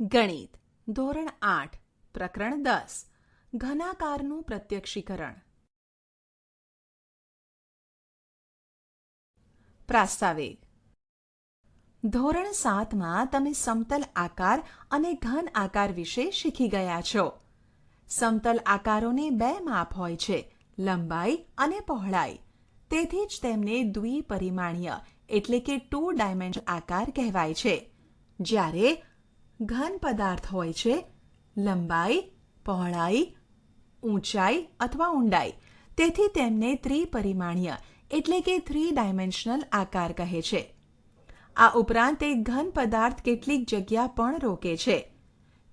ગણિત. ધોરણ આઠ. પ્રકરણ દસ. ઘનાકારનું પ્રત્યક્ષીકરણ. પ્રાસ્તાવિક. ધોરણ સાતમાં તમે સમતલ આકાર અને ઘન આકાર વિશે શીખી ગયા છો. સમતલ આકારોને બે માપ હોય છે, લંબાઈ અને પહોળાઈ. તેથી જ તેમને દ્વિપરિમાણીય, એટલે કે ટુ ડાયમેન્શન આકાર કહેવાય છે. જ્યારે ઘન પદાર્થ હોય છે, લંબાઈ, પહોળાઈ, ઊંચાઈ અથવા ઊંડાઈ. તેથી તેમને ત્રિપરિમાણીય, એટલે કે થ્રી ડાયમેન્શનલ આકાર કહે છે. આ ઉપરાંત તે ઘન પદાર્થ કેટલીક જગ્યા પણ રોકે છે.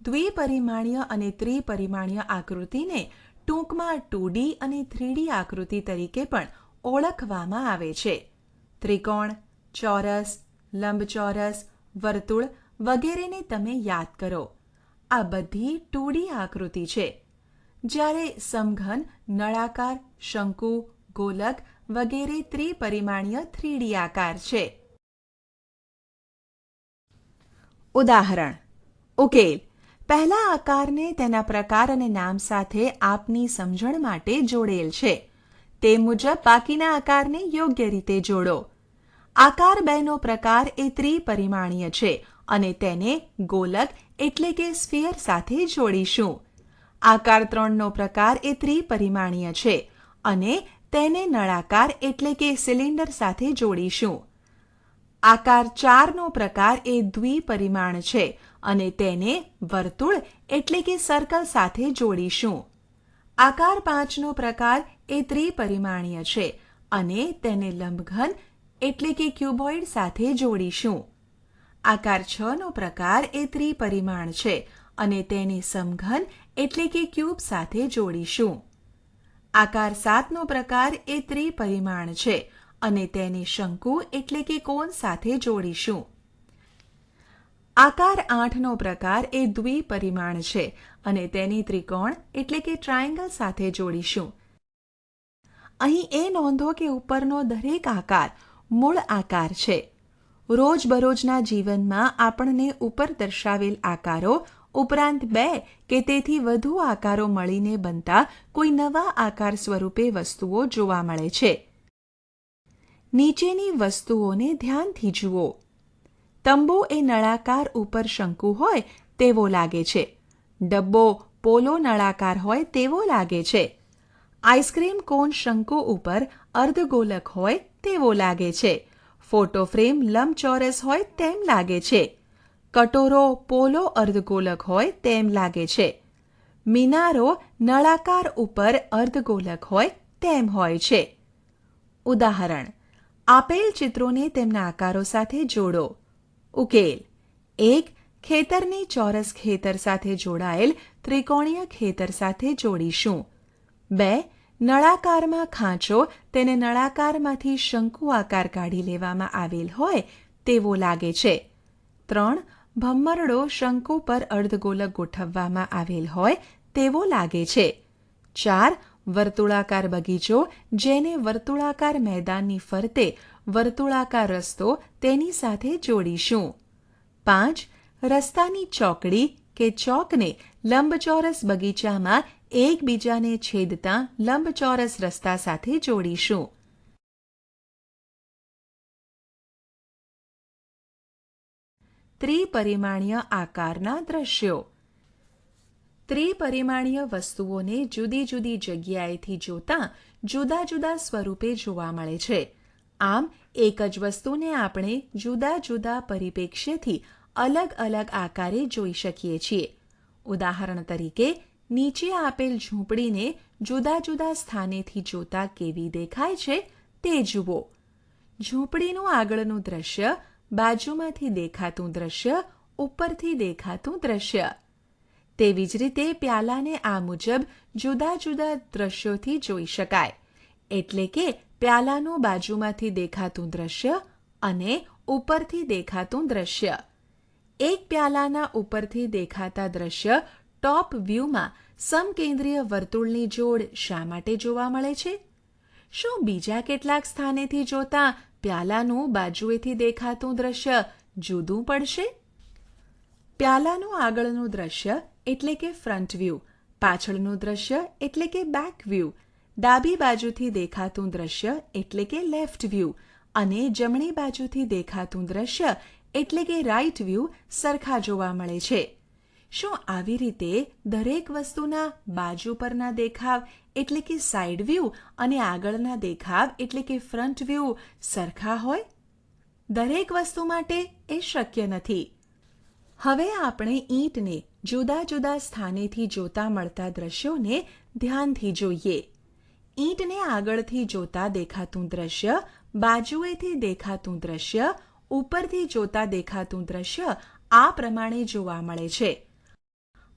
દ્વિપરિમાણીય અને ત્રિપરિમાણીય આકૃતિને ટૂંકમાં ટુ અને થ્રીડી આકૃતિ તરીકે પણ ઓળખવામાં આવે છે. ત્રિકોણ, ચોરસ, લંબચોરસ, વર્તુળ વગેરેને તમે યાદ કરો. આ બધી ટૂડી આકૃતિ છે. જ્યારે સમઘન, નળાકાર, શંકુ, ગોલક વગેરે ત્રિપરિમાણીય થ્રીડી આકાર છે. ઉદાહરણ. ઉકેલ પહેલા આકારને તેના પ્રકાર અને નામ સાથે આપની સમજણ માટે જોડેલ છે. તે મુજબ બાકીના આકારને યોગ્ય રીતે જોડો. આકાર બેનો પ્રકાર એ ત્રિપરિમાણીય છે. અને તેને ગોલક એટલે કે સ્ફિયર સાથે જોડીશું. આકાર ત્રણનો પ્રકાર એ ત્રિપરિમાણીય છે અને તેને નળાકાર એટલે કે સિલિન્ડર સાથે જોડીશું. આકાર ચારનો પ્રકાર એ દ્વિપરિમાણ છે અને તેને વર્તુળ એટલે કે સર્કલ સાથે જોડીશું. આકાર પાંચનો પ્રકાર એ ત્રિપરિમાણીય છે અને તેને લંબઘન એટલે કે ક્યુબોઇડ સાથે જોડીશું. આકાર છ નો પ્રકાર એ ત્રિપરિમાણ છે અને તેને સમઘન એટલે કે ક્યુબ સાથે જોડીશું. આકાર સાતનો પ્રકાર એ ત્રિપરિમાણ છે અને તેને શંકુ એટલે કે કોન સાથે જોડીશું. આકાર આઠનો પ્રકાર એ દ્વિપરિમાણ છે અને તેની ત્રિકોણ એટલે કે ટ્રાયેંગલ સાથે જોડીશું. અહીં એ નોંધો કે ઉપરનો દરેક આકાર મૂળ આકાર છે. રોજબરોજના જીવનમાં આપણને ઉપર દર્શાવેલ આકારો, ઉપરાંત બે કે તેથી વધુ આકારો મળીને બનતા કોઈ નવા આકાર સ્વરૂપે વસ્તુઓ જોવા મળે છે. નીચેની વસ્તુઓને ધ્યાનથી જુઓ. તંબુ એ નળાકાર ઉપર શંકુ હોય તેવો લાગે છે. ડબ્બો, પોલો નળાકાર હોય તેવો લાગે છે. આઈસ્ક્રીમ કોન શંકુ ઉપર અર્ધગોલક હોય તેવો લાગે છે. ફોટો ફ્રેમ લંબચોરસ હોય તેમ લાગે છે. કટોરો પોલો અર્ધગોલક હોય તેમ લાગે છે. મિનારો નળાકાર ઉપર અર્ધગોલક હોય તેમ હોય છે. ઉદાહરણ, આપેલ ચિત્રોને તેમના આકારો સાથે જોડો. ઉકેલ, એક ખેતરની ચોરસ ખેતર સાથે જોડાયેલ ત્રિકોણીય ખેતર સાથે જોડીશું. બે નળાકારમાં ખાંચો તેને નળાકારમાંથી શંકુ આકાર કાઢી લેવામાં આવેલ હોય તેવો લાગે છે. ત્રણ ભમ્મરડો શંકુ પર અર્ધગોલક ગોઠવવામાં આવેલ હોય તેવો લાગે છે. ચાર, વર્તુળાકાર બગીચો જેને વર્તુળાકાર મેદાનની ફરતે વર્તુળાકાર રસ્તો તેની સાથે જોડીશું. પાંચ, રસ્તાની ચોકડી કે ચોકને લંબચોરસ બગીચામાં એકબીજાને છેદતા લંબચોરસ રસ્તા સાથે જોડીશું. ત્રિપરિમાણીય આકારના દ્રશ્યો. ત્રિપરિમાણીય વસ્તુઓને જુદી જુદી જગ્યાએથી જોતા જુદા જુદા સ્વરૂપે જોવા મળે છે. આમ, એક જ વસ્તુને આપણે જુદા જુદા પરિપ્રેક્ષ્યથી અલગ અલગ આકારે જોઈ શકીએ છીએ. ઉદાહરણ તરીકે, નીચે આપેલ ઝૂંપડીને જુદા જુદા સ્થાનેથી જોતા કેવી દેખાય છે તે જુઓ. ઝૂંપડીનું આગળનું દ્રશ્ય બાજુમાંથી દેખાતું દ્રશ્ય, ઉપરથી દેખાતું દ્રશ્ય. તેવી જ રીતે પ્યાલાને આ મુજબ જુદા જુદા દ્રશ્યોથી જોઈ શકાય. એટલે કે પ્યાલાનું બાજુમાંથી દેખાતું દ્રશ્ય અને ઉપરથી દેખાતું દ્રશ્ય. એક પ્યાલાના ઉપરથી દેખાતા દ્રશ્ય ટોપ વ્યૂમાં સમકેન્દ્રીય વર્તુળની જોડ શા માટે જોવા મળે છે? શું બીજા કેટલાક સ્થાનેથી જોતા પ્યાલાનું બાજુએથી દેખાતું દ્રશ્ય જુદું પડશે? પ્યાલાનું આગળનું દ્રશ્ય એટલે કે ફ્રન્ટ વ્યૂ, પાછળનું દ્રશ્ય એટલે કે બેક વ્યૂ, ડાબી બાજુથી દેખાતું દ્રશ્ય એટલે કે લેફ્ટ વ્યૂ અને જમણી બાજુથી દેખાતું દ્રશ્ય એટલે કે રાઇટ વ્યૂ સરખા જોવા મળે છે. શું આવી રીતે દરેક વસ્તુના બાજુ પરના દેખાવ એટલે કે સાઇડ વ્યૂ અને આગળના દેખાવ એટલે કે ફ્રન્ટ વ્યૂ સરખા હોય? દરેક વસ્તુ માટે એ શક્ય નથી. હવે આપણે ઈંટને જુદા જુદા સ્થાનેથી જોતા મળતા દ્રશ્યોને ધ્યાનથી જોઈએ. ઈંટને આગળથી જોતા દેખાતું દ્રશ્ય, બાજુએથી દેખાતું દ્રશ્ય ઉપરથી જોતા દેખાતું દ્રશ્ય આ પ્રમાણે જોવા મળે છે.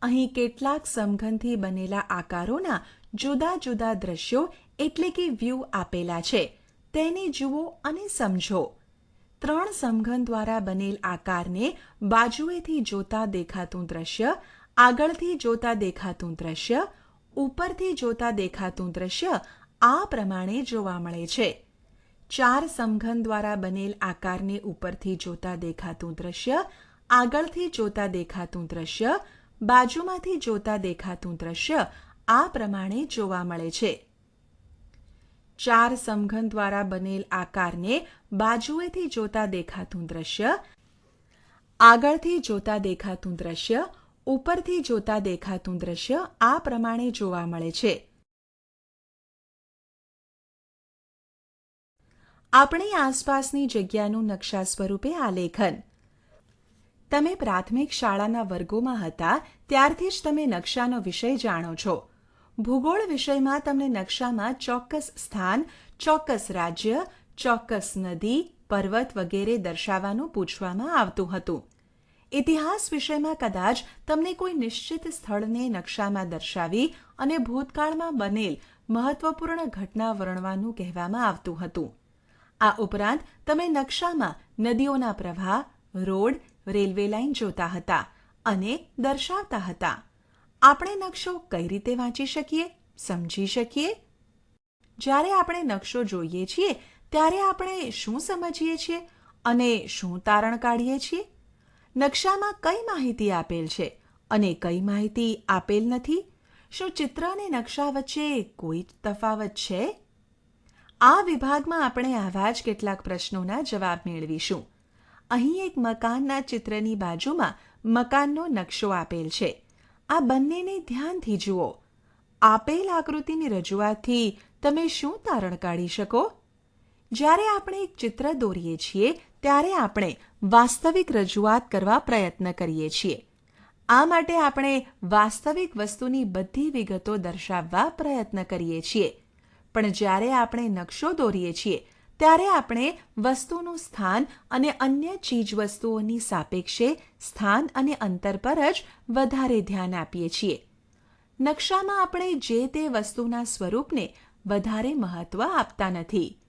અહીં કેટલાક સમઘનથી બનેલા આકારોના જુદા જુદા દ્રશ્યો એટલે કે વ્યૂ આપેલા છે. તેને જુઓ અને સમજો. ત્રણ સમઘન દ્વારા બનેલ આકારને બાજુએથી જોતા દેખાતું દ્રશ્ય, આગળથી જોતા દેખાતું દ્રશ્ય, ઉપરથી જોતા દેખાતું દ્રશ્ય આ પ્રમાણે જોવા મળે છે. ચાર સમઘન દ્વારા બનેલ આકારને ઉપરથી જોતા દેખાતું દ્રશ્ય, આગળથી જોતા દેખાતું દ્રશ્ય, બાજુમાંથી જોતા દેખાતું દ્રશ્ય આ પ્રમાણે જોવા મળે છે. ચાર સમઘન દ્વારા બનેલ આકારને બાજુએથી જોતા દેખાતું દ્રશ્ય, આગળથી જોતા દેખાતું દ્રશ્ય, ઉપરથી જોતા દેખાતું દ્રશ્ય આ પ્રમાણે જોવા મળે છે. આપણી આસપાસની જગ્યાનું નકશા સ્વરૂપે આલેખન તમે પ્રાથમિક શાળાના વર્ગોમાં હતા, ત્યારથી જ તમે નકશાનો વિષય જાણો છો. ભૂગોળ વિષયમાં તમને નકશામાં ચોક્કસ સ્થાન, ચોક્કસ રાજ્ય, ચોક્કસ નદી, પર્વત વગેરે દર્શાવવાનું પૂછવામાં આવતું હતું. ઇતિહાસ વિષયમાં કદાચ તમને કોઈ નિશ્ચિત સ્થળને નકશામાં દર્શાવી અને ભૂતકાળમાં બનેલ મહત્વપૂર્ણ ઘટના વર્ણવાનું કહેવામાં આવતું હતું. આ ઉપરાંત તમે નકશામાં નદીઓના પ્રવાહ, રોડ, રેલવે લાઇન જોતા હતા અને દર્શાવતા હતા. આપણે નકશો કઈ રીતે વાંચી શકીએ, સમજી શકીએ? જ્યારે આપણે નકશો જોઈએ છીએ, ત્યારે આપણે શું સમજીએ છીએ અને શું તારણ કાઢીએ છીએ? નકશામાં કઈ માહિતી આપેલ છે અને કઈ માહિતી આપેલ નથી? શું ચિત્ર અને નકશા વચ્ચે કોઈ તફાવત છે? આ વિભાગમાં આપણે આવા જ કેટલાક પ્રશ્નોના જવાબ મેળવીશું. અહીં એક મકાનના ચિત્રની બાજુમાં મકાનનો નકશો આપેલ છે. આ બંનેને ધ્યાનથી જુઓ. આપેલ આકૃતિની રજૂઆતથી તમે શું તારણ કાઢી શકો? જ્યારે આપણે એક ચિત્ર દોરીએ છીએ, ત્યારે આપણે વાસ્તવિક રજૂઆત કરવા પ્રયત્ન કરીએ છીએ. આ માટે આપણે વાસ્તવિક વસ્તુની બધી વિગતો દર્શાવવા પ્રયત્ન કરીએ છીએ. પણ જ્યારે આપણે નકશો દોરીએ છીએ, ત્યારે આપણે વસ્તુનું સ્થાન અને અન્ય ચીજવસ્તુઓની સાપેક્ષે સ્થાન અને અંતર પર જ વધારે ધ્યાન આપીએ છીએ. નકશામાં આપણે જે તે વસ્તુના સ્વરૂપને વધારે મહત્વ આપતા નથી.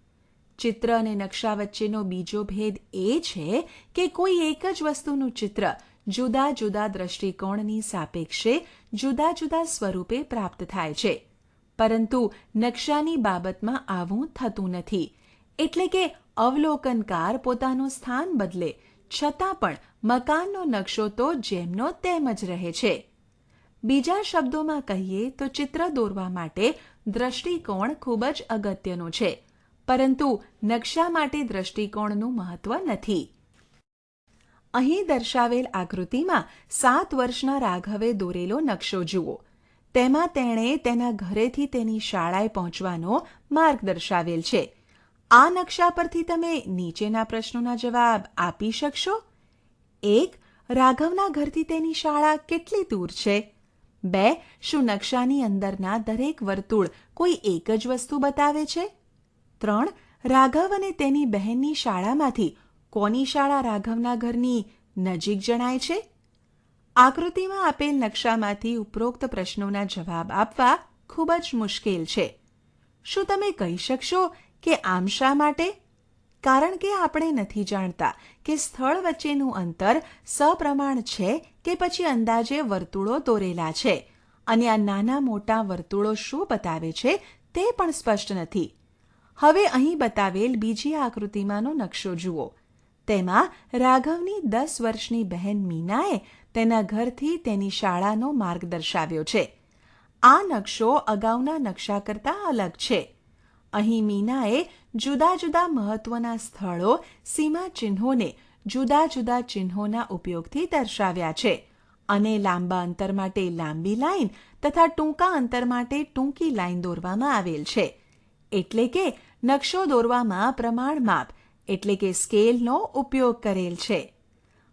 ચિત્ર અને નકશા વચ્ચેનો બીજો ભેદ એ છે કે કોઈ એક જ વસ્તુનું ચિત્ર જુદા જુદા દ્રષ્ટિકોણની સાપેક્ષે જુદા જુદા સ્વરૂપે પ્રાપ્ત થાય છે. પરંતુ નકશાની બાબતમાં આવું થતું નથી. એટલે કે અવલોકનકાર પોતાનું સ્થાન બદલે, છતાં પણ મકાનનો નકશો તો જેમનો તેમ જ રહે છે. બીજા શબ્દોમાં કહીએ તો ચિત્ર દોરવા માટે દ્રષ્ટિકોણ ખૂબ જ અગત્યનું છે, પરંતુ નકશા માટે દ્રષ્ટિકોણનું મહત્વ નથી. અહીં દર્શાવેલ આકૃતિમાં સાત વર્ષના રાઘવે દોરેલો નકશો જુઓ. તેમાં તેણે તેના ઘરેથી તેની શાળાએ પહોંચવાનો માર્ગ દર્શાવેલ છે. આ નકશા પરથી તમે નીચેના પ્રશ્નોના જવાબ આપી શકશો? એક, રાઘવના ઘરથી તેની શાળા કેટલી દૂર છે? બે, શું નકશાની અંદરના દરેક વર્તુળ કોઈ એક જ વસ્તુ બતાવે છે? ત્રણ, રાઘવ અને તેની બહેનની શાળામાંથી કોની શાળા રાઘવના ઘરની નજીક જણાય છે? આકૃતિમાં આપેલ નકશામાંથી ઉપરોક્ત પ્રશ્નોના જવાબ આપવા ખૂબ જ મુશ્કેલ છે. શું તમે કહી શકશો કે આમ શા માટે? કારણ કે આપણે નથી જાણતા કે સ્થળ વચ્ચેનું અંતર સપ્રમાણ છે કે પછી અંદાજે વર્તુળો દોરેલા છે. અને આ નાના મોટા વર્તુળો શું બતાવે છે તે પણ સ્પષ્ટ નથી. હવે અહીં બતાવેલ બીજી આકૃતિમાંનો નકશો જુઓ. તેમાં રાઘવની દસ વર્ષની બહેન મીનાએ તેના ઘરથી તેની શાળાનો માર્ગ દર્શાવ્યો છે. આ નકશો અગાઉના નકશા કરતાં અલગ છે. અહીં મીનાએ જુદા જુદા મહત્વના સ્થળો, સીમા ચિહ્નોને જુદા જુદા ચિહ્નોના ઉપયોગથી દર્શાવ્યા છે અને લાંબા અંતર માટે લાંબી લાઈન તથા ટૂંકા અંતર માટે ટૂંકી લાઈન દોરવામાં આવેલ છે. એટલે કે નકશો દોરવામાં પ્રમાણ માપ એટલે કે સ્કેલનો ઉપયોગ કરેલ છે.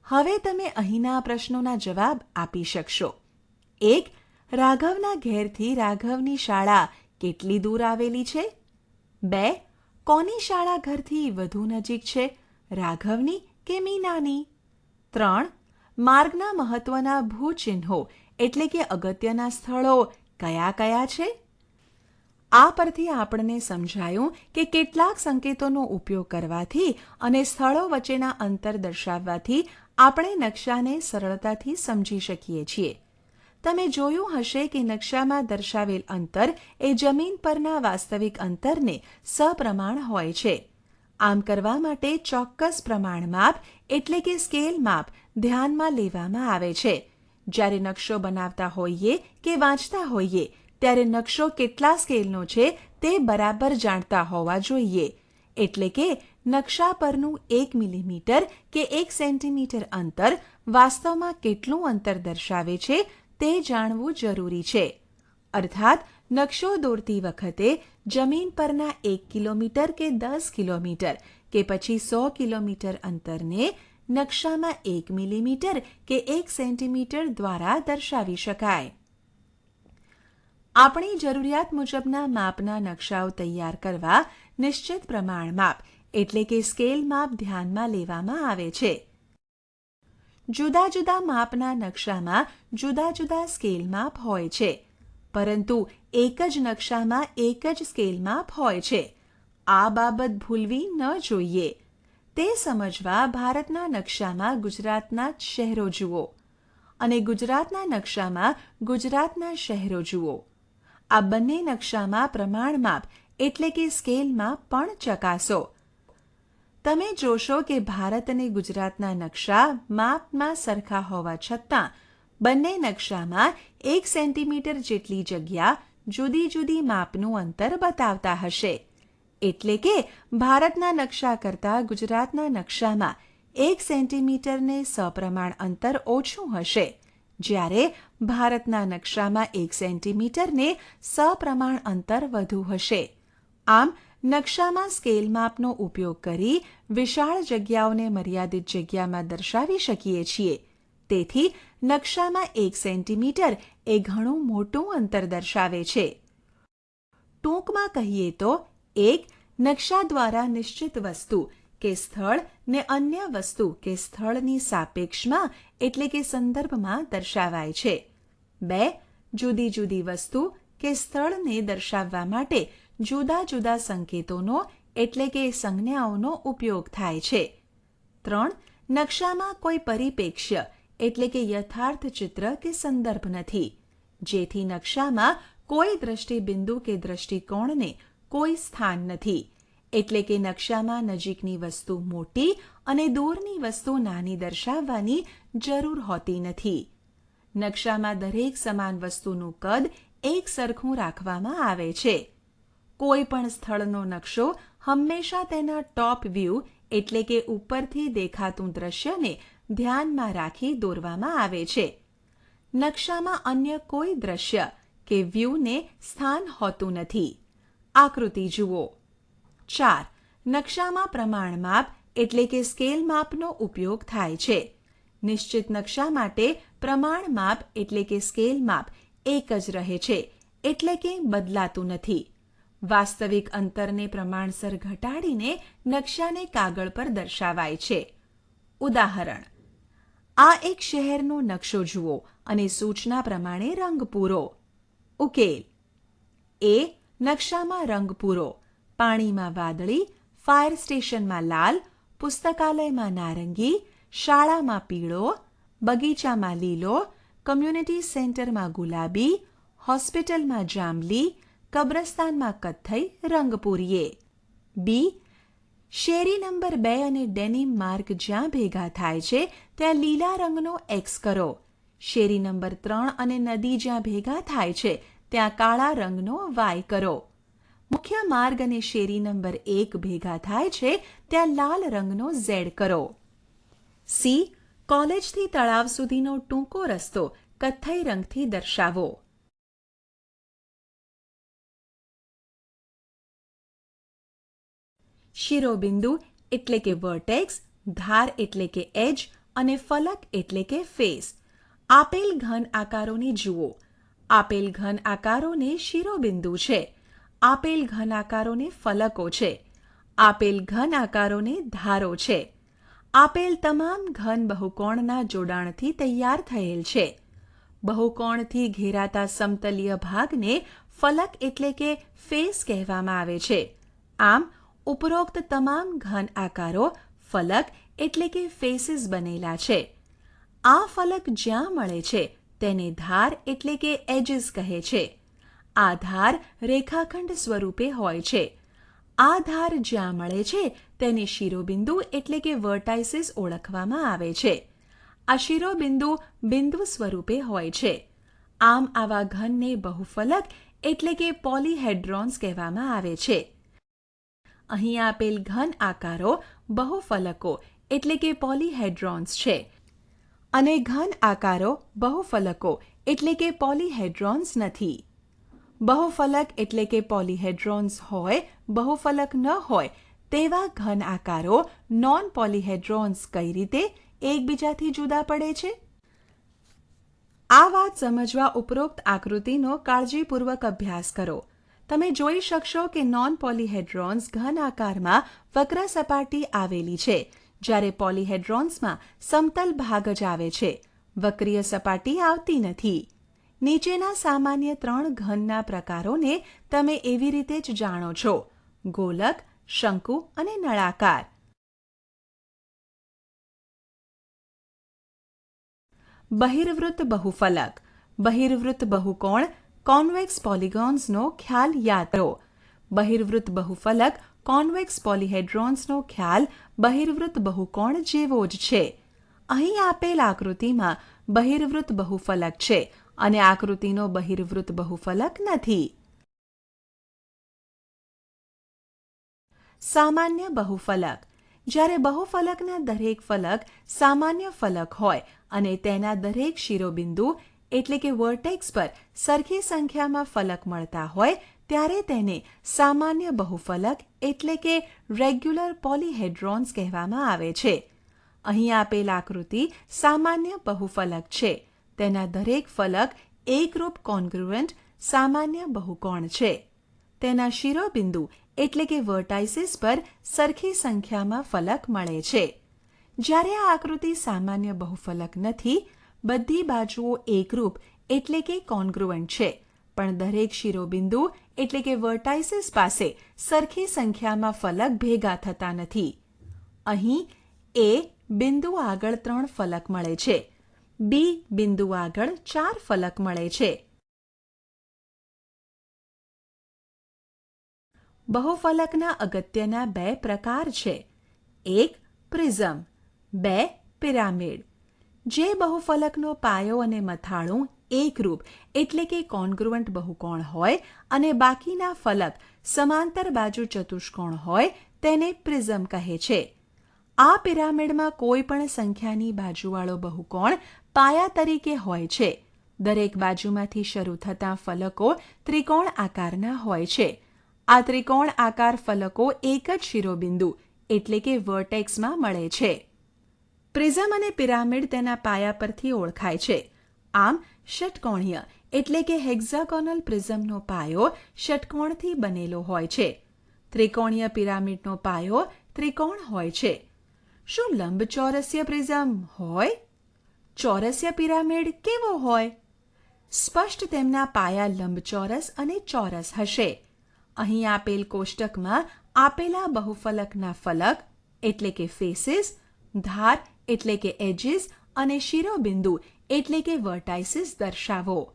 હવે તમે અહીંના પ્રશ્નોના જવાબ આપી શકશો. એક, રાઘવના ઘેરથી રાઘવની શાળા કેટલી દૂર આવેલી છે? બે, કોની શાળા ઘરથી વધુ નજીક છે, રાઘવની કે મીનાની? ત્રણ, માર્ગના મહત્વના ભૂચિહ્નો એટલે કે અગત્યના સ્થળો કયા કયા છે? આ પરથી આપણને સમજાયું કે કેટલાક સંકેતોનો ઉપયોગ કરવાથી અને સ્થળો વચ્ચેના અંતર દર્શાવવાથી આપણે નકશાને સરળતાથી સમજી શકીએ છીએ. તમે જોયું હશે કે નકશામાં દર્શાવેલ અંતર એ જમીન પરના વાસ્તવિક અંતરને સપ્રમાણ હોય છે. આમ કરવા માટે ચોક્કસ પ્રમાણ માપ એટલે કે સ્કેલ માપ ધ્યાનમાં લેવામાં આવે છે. જ્યારે નકશો બનાવતા હોઈએ કે વાંચતા હોઈએ ત્યારે નકશો કેટલા સ્કેલનો છે તે બરાબર જાણતા હોવા જોઈએ. એટલે કે નકશા પરનું એક મિલીમીટર કે એક સેન્ટીમીટર અંતર વાસ્તવમાં કેટલું અંતર દર્શાવે છે તે જાણવું જરૂરી છે. અર્થાત, નકશો દોરતી વખતે જમીન પરના એક કિલોમીટર કે દસ કિલોમીટર કે પછી સો કિલોમીટર અંતરને નકશામાં એક મિલીમીટર કે એક સેન્ટીમીટર દ્વારા દર્શાવી શકાય. આપણી જરૂરિયાત મુજબના માપના નકશાઓ તૈયાર કરવા નિશ્ચિત પ્રમાણ માપ, એટલે કે સ્કેલ માપ ધ્યાનમાં લેવામાં આવે છે. જુદા જુદા માપના નકશામાં જુદા જુદા સ્કેલ માપ હોય છે. પરંતુ એક જ નકશામાં એક જ સ્કેલ માપ હોય છે. આ બાબત ભૂલવી ન જોઈએ. તે સમજવા ભારતના નકશામાં ગુજરાતના શહેરો જુઓ. અને ગુજરાતના નકશામાં ગુજરાતના શહેરો જુઓ. આ બંને નકશામાં પ્રમાણ માપ એટલે કે સ્કેલમાં પણ ચકાસો. તમે જોશો કે ભારત અને ગુજરાતના નકશા માપમાં સરખા હોવા છતાં બંને નકશામાં એક સેન્ટીમીટર જેટલી જગ્યા જુદી જુદી માપનું અંતર બતાવતા હશે. એટલે કે ભારતના નકશા કરતાં ગુજરાતના નકશામાં એક સેન્ટીમીટરને સપ્રમાણ અંતર ઓછું હશે. જ્યારે ભારતના નકશામાં એક સેન્ટીમીટરને સપ્રમાણ અંતર વધુ હશે. આમ, નકશામાં સ્કેલ માપનો ઉપયોગ કરી વિશાળ જગ્યાઓને મર્યાદિત જગ્યામાં દર્શાવી શકીએ છીએ. તેથી, નકશામાં એક સેન્ટીમીટર એ ઘણું મોટું અંતર દર્શાવે છે. ટૂંકમાં કહીએ તો, એક નકશા દ્વારા નિશ્ચિત વસ્તુ કે સ્થળ ને અન્ય વસ્તુ કે સ્થળની સાપેક્ષમાં એટલે કે સંદર્ભમાં દર્શાવાય છે. બે, જુદી જુદી વસ્તુ કે સ્થળને દર્શાવવા માટે જુદા જુદા સંકેતોનો એટલે કે સંજ્ઞાઓનો ઉપયોગ થાય છે. ત્રણ, નકશામાં કોઈ પરિપેક્ષ્ય એટલે કે યથાર્થ ચિત્ર કે સંદર્ભ નથી. જેથી નકશામાં કોઈ દ્રષ્ટિબિંદુ કે દ્રષ્ટિકોણને કોઈ સ્થાન નથી. એટલે કે નકશામાં નજીકની વસ્તુ મોટી અને દૂરની વસ્તુ નાની દર્શાવવાની જરૂર હોતી નથી. નકશામાં દરેક સમાન વસ્તુનું કદ એક સરખું રાખવામાં આવે છે. કોઈ પણ સ્થળનો નકશો હંમેશા તેના ટોપ વ્યૂ એટલે કે ઉપરથી દેખાતું દ્રશ્યને ધ્યાનમાં રાખી દોરવામાં આવે છે. નકશામાં અન્ય કોઈ દ્રશ્ય કે વ્યૂને સ્થાન હોતું નથી. આકૃતિ જુઓ. ચાર. નકશામાં પ્રમાણ માપ એટલે કે સ્કેલ માપનો ઉપયોગ થાય છે. નિશ્ચિત નકશા માટે પ્રમાણ માપ એટલે કે સ્કેલ માપ એક જ રહે છે, એટલે કે બદલાતું નથી. વાસ્તવિક અંતરને પ્રમાણસર ઘટાડીને નકશાને કાગળ પર દર્શાવાય છે. ઉદાહરણ. આ એક શહેરનો નકશો જુઓ અને સૂચના પ્રમાણે રંગ પૂરો. ઉકેલ. એ. નકશામાં રંગ પૂરો. પાણીમાં વાદળી, ફાયર સ્ટેશનમાં લાલ, પુસ્તકાલયમાં નારંગી, શાળામાં પીળો, બગીચામાં લીલો, કમ્યુનિટી સેન્ટરમાં ગુલાબી, હોસ્પિટલમાં જાંબલી, કબ્રસ્તાનમાં કથ્થઈ રંગ પૂરીએ બી શેરી નંબર બે અને ડેનિમ માર્ગ જ્યાં ભેગા થાય છે, ત્યાં લીલા રંગનો એક્સ કરો. શેરી નંબર ત્રણ અને નદી જ્યાં ભેગા થાય છે, ત્યાં કાળા રંગનો વાય કરો. મુખ્ય માર્ગ અને શેરી નંબર એક ભેગા થાય છે, ત્યાં લાલ રંગનો ઝેડ કરો. સી, કોલેજથી તળાવ સુધીનો ટૂંકો રસ્તો કથ્થઈ રંગથી દર્શાવો. શિરોબિંદુ એટલે કે વર્ટેક્સ ધાર એટલે કે એજ અને ફલક એટલે કે ફેસ આપેલ ઘન આકારોને જુઓ. આપેલ ઘન આકારોને શિરોબિંદુ છે. આપેલ ઘન આકારોને ફલકો છે. આપેલ ઘન આકારોને ધારો છે. આપેલ તમામ ઘન બહુકોણના જોડાણથી તૈયાર થયેલ છે. બહુકોણથી ઘેરાતા સમતલીય ભાગને ફલક એટલે કે ફેસ કહેવામાં આવે છે. આમ, ઉપરોક્ત તમામ ઘન આકારો ફલક એટલે કે ફેસીસ બનેલા છે. આ ફલક જ્યાં મળે છે, તેને ધાર એટલે કે એજીસ કહે છે. આ ધાર રેખાખંડ સ્વરૂપે હોય છે. આ ધાર જ્યાં મળે છે, તેને શિરોબિંદુ એટલે કે વર્ટાઇસિસ ઓળખવામાં આવે છે. આ શિરોબિંદુ બિંદુ સ્વરૂપે હોય છે. આમ આવા ઘનને બહુફલક એટલે કે પોલીહેડ્રોન્સ કહેવામાં આવે છે. અહીં આપેલ ઘન આકારો બહુફલકો એટલે કે પોલીહેડ્રોન્સ છે. અને ઘન આકારો બહુફલકો એટલે કે પોલીહેડ્રોન્સ નથી. બહુફલક એટલે કે પોલીહેડ્રોન્સ હોય, બહુફલક ન હોય, તેવા ઘન આકારો નોન પોલીહેડ્રોન્સ કઈ રીતે એકબીજાથી જુદા પડે છે? આ વાત સમજવા ઉપરોક્ત આકૃતિનો કાળજીપૂર્વક અભ્યાસ કરો. તમે જોઈ શકશો કે નોન પોલીહેડ્રોન્સ ઘન આકારમાં વક્ર સપાટી આવેલી છે, જ્યારે પોલીહેડ્રોન્સમાં સમતલ ભાગ જ આવે છે. વક્રીય સપાટી આવતી નથી. નીચેના સામાન્ય ત્રણ ઘનના પ્રકારોને તમે એવી રીતે જ જાણો છો. ગોલક, શંકુ અને નળાકાર. બહિર્વૃત્ત બહુફલક. બહિર્વૃત્ત બહુકોણ કોન્વેક્સ પોલિગોન્સનો ખ્યાલ યાદ રહો બહિર્વૃત્ત બહુફલક કોન્વેક્સ પોલિહેડ્રોન્સનો ખ્યાલ બહિર્વૃત્ત બહુકોણ જેવો જ છે. અહીં આપેલ આકૃતિમાં બહિર્વૃત્ત બહુફલક છે. અને આકૃતિનો બહિર્વૃત્ત બહુફલક નથી. સામાન્ય બહુફલક. જ્યારે બહુફલકના દરેક ફલક સામાન્ય ફલક હોય અને તેના દરેક શિરોબિંદુ, એટલે કે વર્ટેક્સ પર સરખી સંખ્યામાં ફલક મળતા હોય, ત્યારે તેને સામાન્ય બહુફલક, એટલે કે રેગ્યુલર પોલીહેડ્રોન્સ કહેવામાં આવે છે. અહીં આપેલ આકૃતિ સામાન્ય બહુફલક છે. તેના દરેક ફલક એકરૂપ કોન્ગ્રુઅન્ટ સામાન્ય બહુકોણ છે. તેના શિરોબિંદુ એટલે કે વર્ટાઇસિસ પર સરખી સંખ્યામાં ફલક મળે છે. જ્યારે આ આકૃતિ સામાન્ય બહુફલક નથી, બધી બાજુઓ એકરૂપ એટલે કે કોન્ગ્રુઅન્ટ છે. પણ દરેક શિરોબિંદુ એટલે કે વર્ટાઇસિસ પાસે સરખી સંખ્યામાં ફલક ભેગા થતા નથી. અહીં એ બિંદુ આગળ ત્રણ ફલક મળે છે. બી બિંદુ આગળ ચાર ફલક મળે છે. બહુફલકના અગત્યના બે પ્રકાર છે. એક, પ્રિઝમ. બે, પિરામિડ. જે બહુફલકનો પાયો અને મથાળું એકરૂપ એટલે કે કોન્ગ્રુવન્ટ બહુકોણ હોય અને બાકીના ફલક સમાંતર બાજુ ચતુષ્કોણ હોય તેને પ્રિઝમ કહે છે. આ પિરામિડમાં કોઈ પણ સંખ્યાની બાજુવાળો બહુકોણ પાયા તરીકે હોય છે. દરેક બાજુમાંથી શરૂ થતા ફલકો ત્રિકોણ આકારના હોય છે. આ ત્રિકોણ આકાર ફલકો એક જ શિરોબિંદુ, એટલે કે વર્ટેક્સમાં મળે છે. પ્રિઝમ અને પિરામિડ તેના પાયા પરથી ઓળખાય છે. આમ, ષટકોણીય, એટલે કે હેક્ઝાકોનલ પ્રિઝમનો પાયો ષટકોણથી બનેલો હોય છે. ત્રિકોણીય પિરામિડનો પાયો ત્રિકોણ હોય છે. શું લંબચોરસ્ય પ્રિઝમ હોય? ચોરસ્ય પિરામિડ કેવો હોય? સ્પષ્ટ તેમના પાયા લંબચોરસ અને ચોરસ હશે. અહીં આપેલ કોષ્ટકમાં આપેલા બહુફલકના ફલક, એટલે કે ફેસીસ ધાર, એટલે કે એજીસ અને શિરોબિંદુ, એટલે કે વર્ટાઇસિસ દર્શાવો.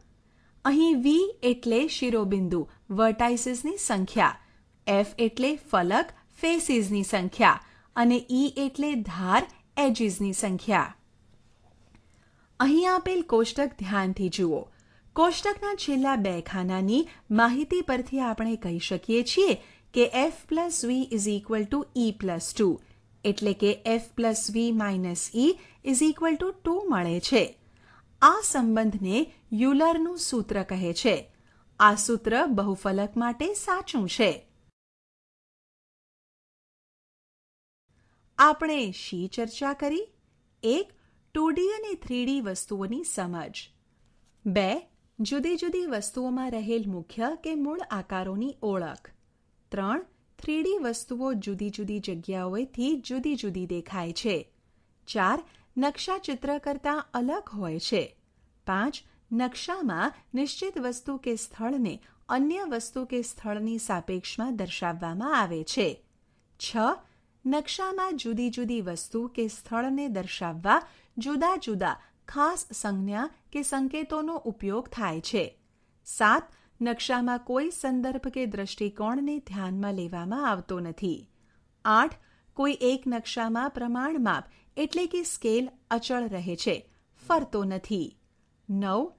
અહીં વી એટલે શિરોબિંદુ વર્ટાઇસિસની સંખ્યા. એફ એટલે ફલક ફેસીસની સંખ્યા. અને ઈ એટલે ધાર એજીસની સંખ્યા. અહીં આપેલ કોષ્ટક ધ્યાનથી જુઓ. કોષ્ટકના છેલ્લા બે ખાનાની માહિતી પરથી આપણે કહી શકીએ છીએ કે F plus V is equal to E plus two એટલે કે F plus V minus E is equal to two મળે છે. આ સંબંધને યુલરનું સૂત્ર કહે છે. આ સૂત્ર બહુફલક માટે સાચું છે. આપણે શી ચર્ચા કરી? એક ટુડી અને થ્રીડી વસ્તુઓની સમજ. બે જુદી જુદી વસ્તુઓમાં રહેલ મુખ્ય કે મૂળ આકારોની ઓળખ. ત્રણ, થ્રીડી વસ્તુઓ જુદી જુદી જગ્યાઓએથી જુદી જુદી દેખાય છે. ચાર નકશા ચિત્ર કરતાં અલગ હોય છે. પાંચ, નકશામાં નિશ્ચિત વસ્તુ કે સ્થળને અન્ય વસ્તુ કે સ્થળની સાપેક્ષમાં દર્શાવવામાં આવે છે. છ, નકશામાં જુદી જુદી વસ્તુ કે સ્થળને દર્શાવવા જુદા જુદા ખાસ સંજ્ઞા કે સંકેતોનો ઉપયોગ થાય છે. સાત, નકશામાં કોઈ સંદર્ભ કે દ્રષ્ટિકોણને ધ્યાનમાં લેવામાં આવતો નથી. આઠ, કોઈ એક નકશામાં પ્રમાણ માપ એટલે કે સ્કેલ અચળ રહે છે, ફરતો નથી. નવ,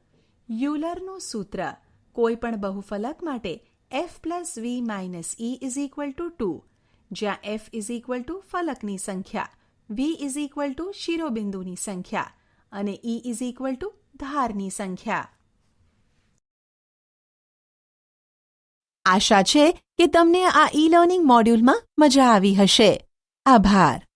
યુલરનું સૂત્ર, કોઈ પણ બહુફલક માટે F plus V minus E is equal to two જ્યાં એફ ઇઝ ઇક્વલ ટુ ફલકની સંખ્યા. વી ઇઝ ઇક્વલ ટુ શિરોબિંદુની સંખ્યા અને ઈ ઇઝ ઇક્વલ ટુ ધારની સંખ્યા. આશા છે કે તમને આ ઈ લર્નિંગ મોડ્યુલમાં મજા આવી હશે. આભાર.